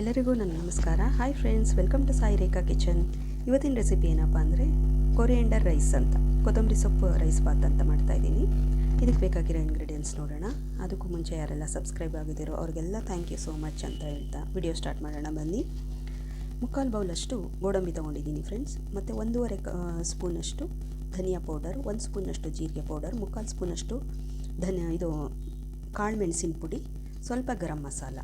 ಎಲ್ಲರಿಗೂ ನನ್ನ ನಮಸ್ಕಾರ. Hi friends welcome to Sai Rekha kitchen ಇವತ್ತಿನ ರೆಸಿಪಿ ಏನಪ್ಪ ಅಂದರೆ ಕೊರಿಯಂಡರ್ ರೈಸ್ ಅಂತ, ಕೊತ್ತಂಬರಿ ಸೊಪ್ಪು ರೈಸ್ ಬಾತ್ ಅಂತ ಮಾಡ್ತಾ ಇದ್ದೀನಿ. ಇದಕ್ಕೆ ಬೇಕಾಗಿರೋ ಇಂಗ್ರೀಡಿಯೆಂಟ್ಸ್ ನೋಡೋಣ. ಅದಕ್ಕೂ ಮುಂಚೆ ಯಾರೆಲ್ಲ ಸಬ್ಸ್ಕ್ರೈಬ್ ಆಗಿದ್ದೀರೋ ಅವ್ರಿಗೆಲ್ಲ ಥ್ಯಾಂಕ್ ಯು ಸೋ ಮಚ್ ಅಂತ ಹೇಳ್ತಾ ವಿಡಿಯೋ ಸ್ಟಾರ್ಟ್ ಮಾಡೋಣ, ಬನ್ನಿ. ಮುಕ್ಕಾಲು ಬೌಲಷ್ಟು ಗೋಡಂಬಿ ತೊಗೊಂಡಿದ್ದೀನಿ ಫ್ರೆಂಡ್ಸ್ ಮತ್ತು ಒಂದೂವರೆ ಸ್ಪೂನಷ್ಟು ಧನಿಯಾ ಪೌಡರ್, ಒಂದು ಸ್ಪೂನಷ್ಟು ಜೀರಿಗೆ ಪೌಡರ್, ಮುಕ್ಕಾಲು ಸ್ಪೂನಷ್ಟು ಧನಿಯಾ, ಇದು ಕಾಳು ಮೆಣಸಿನ ಪುಡಿ, ಸ್ವಲ್ಪ ಗರಂ ಮಸಾಲ.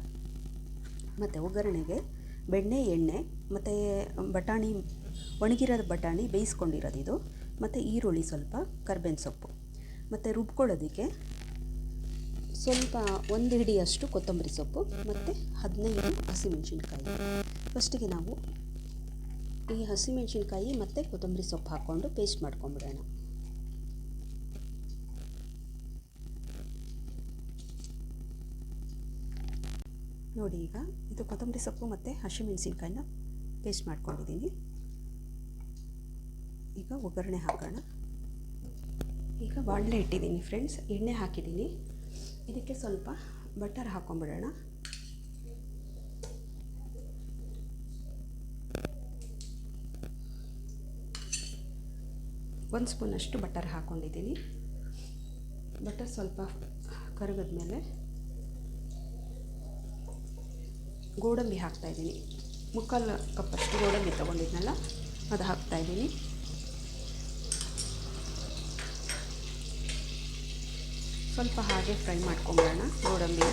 ಮತ್ತು ಒಗ್ಗರಣೆಗೆ ಬೆಣ್ಣೆ, ಎಣ್ಣೆ, ಮತ್ತು ಬಟಾಣಿ, ಒಣಗಿರೋದು ಬಟಾಣಿ ಬೇಯಿಸ್ಕೊಂಡಿರೋದು ಇದು. ಮತ್ತು ಈರುಳ್ಳಿ ಸ್ವಲ್ಪ, ಕರ್ಬೇವಿನ ಸೊಪ್ಪು. ಮತ್ತು ರುಬ್ಕೊಳ್ಳೋದಕ್ಕೆ ಸ್ವಲ್ಪ ಒಂದು ಹಿಡಿಯಷ್ಟು ಕೊತ್ತಂಬರಿ ಸೊಪ್ಪು, ಮತ್ತು ಹದಿನೈದು ಹಸಿಮೆಣಸಿನ್ಕಾಯಿ. ಫಸ್ಟಿಗೆ ನಾವು ಈ ಹಸಿಮೆಣಸಿನ್ಕಾಯಿ ಮತ್ತು ಕೊತ್ತಂಬರಿ ಸೊಪ್ಪು ಹಾಕ್ಕೊಂಡು ಪೇಸ್ಟ್ ಮಾಡ್ಕೊಂಬಿಡೋಣ ನೋಡಿ ಈಗ ಇದು ಕೊತ್ತಂಬರಿ ಸೊಪ್ಪು ಮತ್ತು ಹಸಿಮೆಣಸಿನ್ಕಾಯಿನ ಪೇಸ್ಟ್ ಮಾಡ್ಕೊಂಡಿದ್ದೀನಿ. ಈಗ ಒಗ್ಗರಣೆ ಹಾಕೋಣ. ಈಗ ಬಾಣಲೆ ಇಟ್ಟಿದ್ದೀನಿ ಫ್ರೆಂಡ್ಸ್ ಎಣ್ಣೆ ಹಾಕಿದ್ದೀನಿ. ಇದಕ್ಕೆ ಸ್ವಲ್ಪ ಬಟರ್ ಹಾಕೊಂಬಿಡೋಣ. ಒಂದು ಸ್ಪೂನಷ್ಟು ಬಟರ್ ಹಾಕ್ಕೊಂಡಿದ್ದೀನಿ ಬಟರ್ ಸ್ವಲ್ಪ ಕರಗಿದ್ಮೇಲೆ ಗೋಡಂಬಿ ಹಾಕ್ತಾಯಿದ್ದೀನಿ ಮುಕ್ಕಾಲು ಕಪ್ಪಷ್ಟು ಗೋಡಂಬಿ ತೊಗೊಂಡಿದ್ನಲ್ಲ, ಅದು ಹಾಕ್ತಾಯಿದ್ದೀನಿ ಸ್ವಲ್ಪ ಹಾಗೆ ಫ್ರೈ ಮಾಡ್ಕೊಂಬಿಡೋಣ ಗೋಡಂಬಿನ.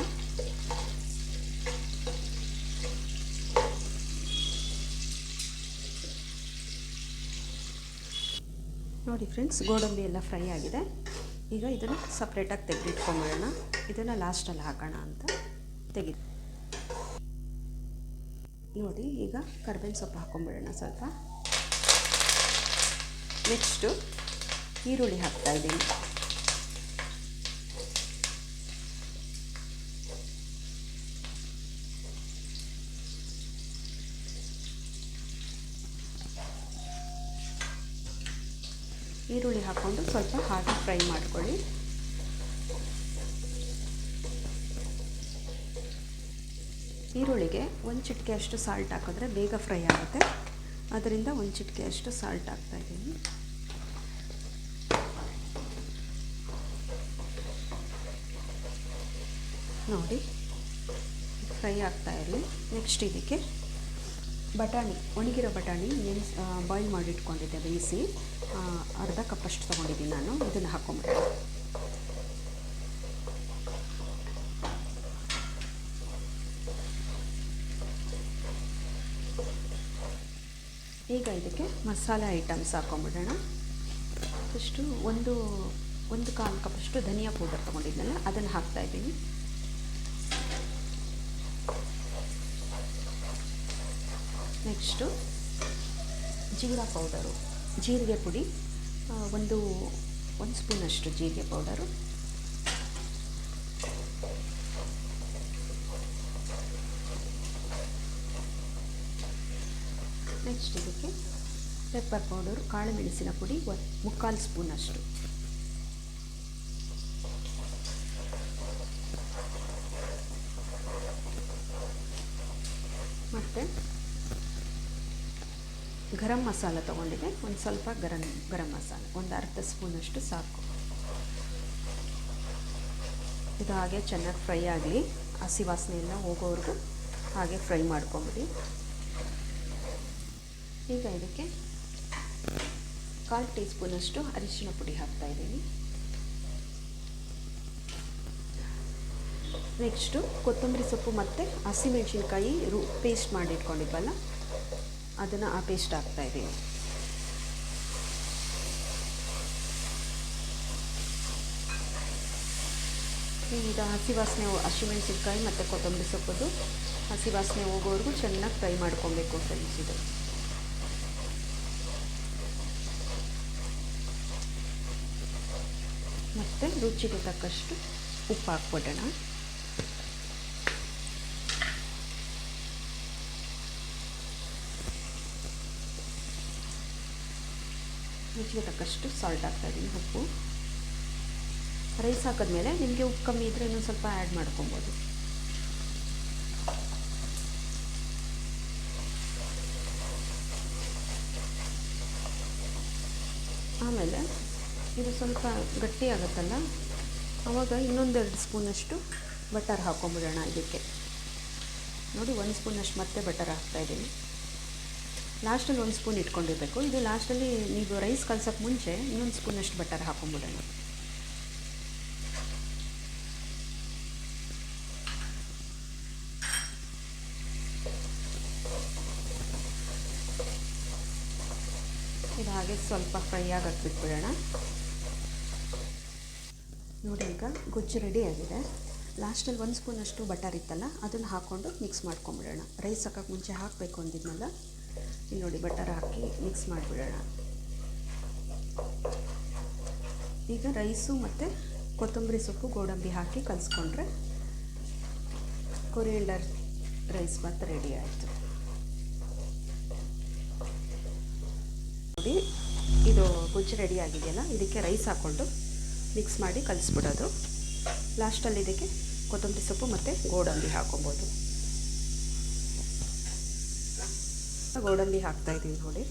ನೋಡಿ ಫ್ರೆಂಡ್ಸ್, ಗೋಡಂಬಿ ಎಲ್ಲ ಫ್ರೈ ಆಗಿದೆ. ಈಗ ಇದನ್ನು ಸಪ್ರೇಟಾಗಿ ತೆಗೆದಿಟ್ಕೊಂಬಿಡೋಣ ಇದನ್ನು ಲಾಸ್ಟಲ್ಲಿ ಹಾಕೋಣ ಅಂತ ತೆಗೆದು ನೋಡಿ, ಈಗ ಕರ್ಬೇವಿನ ಸೊಪ್ಪು ಹಾಕ್ಕೊಂಬಿಡೋಣ ಸ್ವಲ್ಪ. ನೆಕ್ಸ್ಟು ಈರುಳ್ಳಿ ಹಾಕ್ತಾ ಇದ್ದೀನಿ. ಈರುಳ್ಳಿ ಹಾಕ್ಕೊಂಡು ಸ್ವಲ್ಪ ಹಾಗೆ ಫ್ರೈ ಮಾಡ್ಕೊಳ್ಳಿ. ಈರುಳ್ಳಿಗೆ ಒಂದು ಚಿಟಿಕೆ ಅಷ್ಟು ಸಾಲ್ಟ್ ಹಾಕಿದ್ರೆ ಬೇಗ ಫ್ರೈ ಆಗುತ್ತೆ. ಅದರಿಂದ ಒಂದು ಚಿಟಿಕೆ ಅಷ್ಟು ಸಾಲ್ಟ್ ಹಾಕ್ತಾಯಿದ್ದೀನಿ ನೋಡಿ ಫ್ರೈ ಆಗ್ತಾ ಇರಲಿ. ನೆಕ್ಸ್ಟ್ ಇದಕ್ಕೆ ಬಟಾಣಿ, ಒಣಗಿರೋ ಬಟಾಣಿ ನೆನೆಸಿ ಬಾಯ್ಲ್ ಮಾಡಿಟ್ಕೊಂಡಿದ್ದೆ, ಬೇಯಿಸಿ. ಅರ್ಧ ಕಪ್ಪಷ್ಟು ತೊಗೊಂಡಿದ್ದೀನಿ ನಾನು. ಇದನ್ನು ಹಾಕ್ಕೊಂಬಿಡೋಣ ಈಗ ಇದಕ್ಕೆ ಮಸಾಲೆ ಐಟಮ್ಸ್ ಹಾಕ್ಕೊಂಬಿಡೋಣ ಫಸ್ಟು ಒಂದು ಒಂದು ಕಾಲು ಕಪ್ಪಷ್ಟು ಧನಿಯಾ ಪೌಡರ್ ತೊಗೊಂಡಿದ್ನಲ್ಲ, ಅದನ್ನು ಹಾಕ್ತಾಯಿದ್ದೀನಿ ನೆಕ್ಸ್ಟು ಜೀರಾ ಪೌಡರು, ಜೀರಿಗೆ ಪುಡಿ ಒಂದು ಒಂದು ಸ್ಪೂನಷ್ಟು ಜೀರಿಗೆ ಪೌಡರು. ಇದಕ್ಕೆ ಪೆಪ್ಪರ್ ಪೌಡರ್ ಕಾಳು ಮೆಣಸಿನ ಪುಡಿ ಮುಕ್ಕಾಲು ಸ್ಪೂನಷ್ಟು ಮತ್ತು ಗರಂ ಮಸಾಲ ತಗೊಂಡಿದೆ ಒಂದು ಸ್ವಲ್ಪ ಗರಂ ಗರಂ ಮಸಾಲ. ಒಂದು ಅರ್ಧ ಸ್ಪೂನಷ್ಟು ಸಾಕು. ಇದು ಹಾಗೆ ಚೆನ್ನಾಗಿ ಫ್ರೈ ಆಗಲಿ. ಹಸಿ ವಾಸನೆ ಎಲ್ಲ ಹೋಗೋವರೆಗೂ ಹಾಗೆ ಫ್ರೈ ಮಾಡ್ಕೊಂಬಿಡಿ. ಈಗ ಇದಕ್ಕೆ ಕಾಲು ಟೀ ಸ್ಪೂನಷ್ಟು ಅರಿಶಿನ ಪುಡಿ ಹಾಕ್ತಾ ಇದ್ದೀನಿ. ನೆಕ್ಸ್ಟು ಕೊತ್ತಂಬರಿ ಸೊಪ್ಪು ಮತ್ತು ಹಸಿಮೆಣಸಿನ್ಕಾಯಿ ರು ಪೇಸ್ಟ್ ಮಾಡಿಟ್ಕೊಂಡಿದ್ವಲ್ಲ, ಅದನ್ನು ಆ ಪೇಸ್ಟ್ ಹಾಕ್ತಾಯಿದ್ದೀನಿ ಈಗ ಹಸಿ ವಾಸನೆ ಹಸಿಮೆಣ್ಸಿನ್ಕಾಯಿ ಮತ್ತು ಕೊತ್ತಂಬರಿ ಸೊಪ್ಪದು ಹಸಿ ವಾಸನೆ ಹೋಗೋವರೆಗೂ ಚೆನ್ನಾಗಿ ಫ್ರೈ ಮಾಡ್ಕೊಬೇಕು ಫ್ರೆಂಡ್ಸ್ ಇದು. ಮತ್ತು ರುಚಿಗೆ ತಕ್ಕಷ್ಟು ಉಪ್ಪು ಹಾಕ್ಬಿಡೋಣ. ರುಚಿಗೆ ತಕ್ಕಷ್ಟು ಸಾಲ್ಟ್ ಹಾಕ್ತಾಯಿದ್ದೀನಿ ಉಪ್ಪು. ರೈಸ್ ಹಾಕಿದ್ಮೇಲೆ ನಿಮಗೆ ಉಪ್ಪು ಕಮ್ಮಿ ಇದ್ದರೆ ಇನ್ನೊಂದು ಸ್ವಲ್ಪ ಆ್ಯಡ್ ಮಾಡ್ಕೊಬೋದು. ಆಮೇಲೆ ಇದು ಸ್ವಲ್ಪ ಗಟ್ಟಿ ಆಗುತ್ತಲ್ಲ? ಆವಾಗ ಇನ್ನೊಂದೆರಡು ಸ್ಪೂನಷ್ಟು ಬಟರ್ ಹಾಕೊಂಬಿಡೋಣ ಇದಕ್ಕೆ. ನೋಡಿ, ಒಂದು ಸ್ಪೂನಷ್ಟು ಮತ್ತೆ ಬಟರ್ ಹಾಕ್ತಾಯಿದ್ದೀನಿ ಲಾಸ್ಟಲ್ಲಿ ಒಂದು ಸ್ಪೂನ್ ಇಟ್ಕೊಂಡಿರಬೇಕು. ಇದು ಲಾಸ್ಟಲ್ಲಿ ನೀವು ರೈಸ್ ಕಲ್ಸೋಕ್ಕೆ ಮುಂಚೆ ಇನ್ನೊಂದು ಸ್ಪೂನಷ್ಟು ಬಟರ್ ಹಾಕೊಂಬಿಡೋಣ. ಇದು ಹಾಗೆ ಸ್ವಲ್ಪ ಫ್ರೈ ಆಗಕ್ಕೆ ಬಿಟ್ಬಿಡೋಣ. ನೋಡಿ ಈಗ ಗೊಜ್ಜು ರೆಡಿ ಆಗಿದೆ. ಲಾಸ್ಟಲ್ಲಿ ಒಂದು ಸ್ಪೂನಷ್ಟು ಬಟರ್ ಇತ್ತಲ್ಲ, ಅದನ್ನು ಹಾಕ್ಕೊಂಡು ಮಿಕ್ಸ್ ಮಾಡ್ಕೊಂಬಿಡೋಣ ರೈಸ್ ಹಾಕೋಕ್ಕೆ ಮುಂಚೆ ಹಾಕಬೇಕು ಅಂದಿದ್ನಲ್ಲ ಇಲ್ಲಿ ನೋಡಿ ಬಟರ್ ಹಾಕಿ ಮಿಕ್ಸ್ ಮಾಡಿಬಿಡೋಣ. ಈಗ ರೈಸು ಮತ್ತು ಕೊತ್ತಂಬರಿ ಸೊಪ್ಪು, ಗೋಡಂಬಿ ಹಾಕಿ ಕಲಿಸ್ಕೊಂಡ್ರೆ ಕೊರಿಯಂಡರ್ ರೈಸ್ ಭಾತ್ ರೆಡಿ ಆಯಿತು. ನೋಡಿ, ಇದು ಗೊಜ್ಜು ರೆಡಿ ಆಗಿದೆಯಲ್ಲ, ಇದಕ್ಕೆ ರೈಸ್ ಹಾಕ್ಕೊಂಡು ಮಿಕ್ಸ್ ಮಾಡಿ ಕಲಿಸ್ಬಿಡೋದು. ಲಾಸ್ಟಲ್ಲಿ ಇದಕ್ಕೆ ಕೊತ್ತಂಬರಿ ಸೊಪ್ಪು ಮತ್ತು ಗೋಡಂಬಿ ಹಾಕೊಬೋದು. ಗೋಡಂಬಿ ಹಾಕ್ತಾ ಇದ್ದೀವಿ ನೋಡಿ.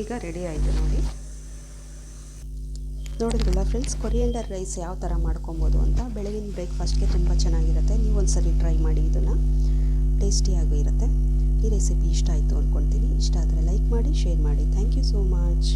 ಈಗ ರೆಡಿ ಆಯಿತು ನೋಡಿ. ನೋಡಿದ್ರಲ್ಲ ಫ್ರೆಂಡ್ಸ್ ಕೊರಿಯಂಡರ್ ರೈಸ್ ಯಾವ ಥರ ಮಾಡ್ಕೊಬೋದು ಅಂತ ಬೆಳಗಿನ ಬ್ರೇಕ್ಫಾಸ್ಟ್ಗೆ ತುಂಬ ಚೆನ್ನಾಗಿರುತ್ತೆ. ನೀವು ಒಂದ್ಸರಿ ಟ್ರೈ ಮಾಡಿ ಇದನ್ನು. ಟೇಸ್ಟಿಯಾಗೂ ಇರುತ್ತೆ. ಈ ರೆಸಿಪಿ ಇಷ್ಟ ಆಯಿತು ಅಂದ್ಕೊಳ್ತೀನಿ ಇಷ್ಟ ಆದರೆ ಲೈಕ್ ಮಾಡಿ ಶೇರ್ ಮಾಡಿ. Thank you so much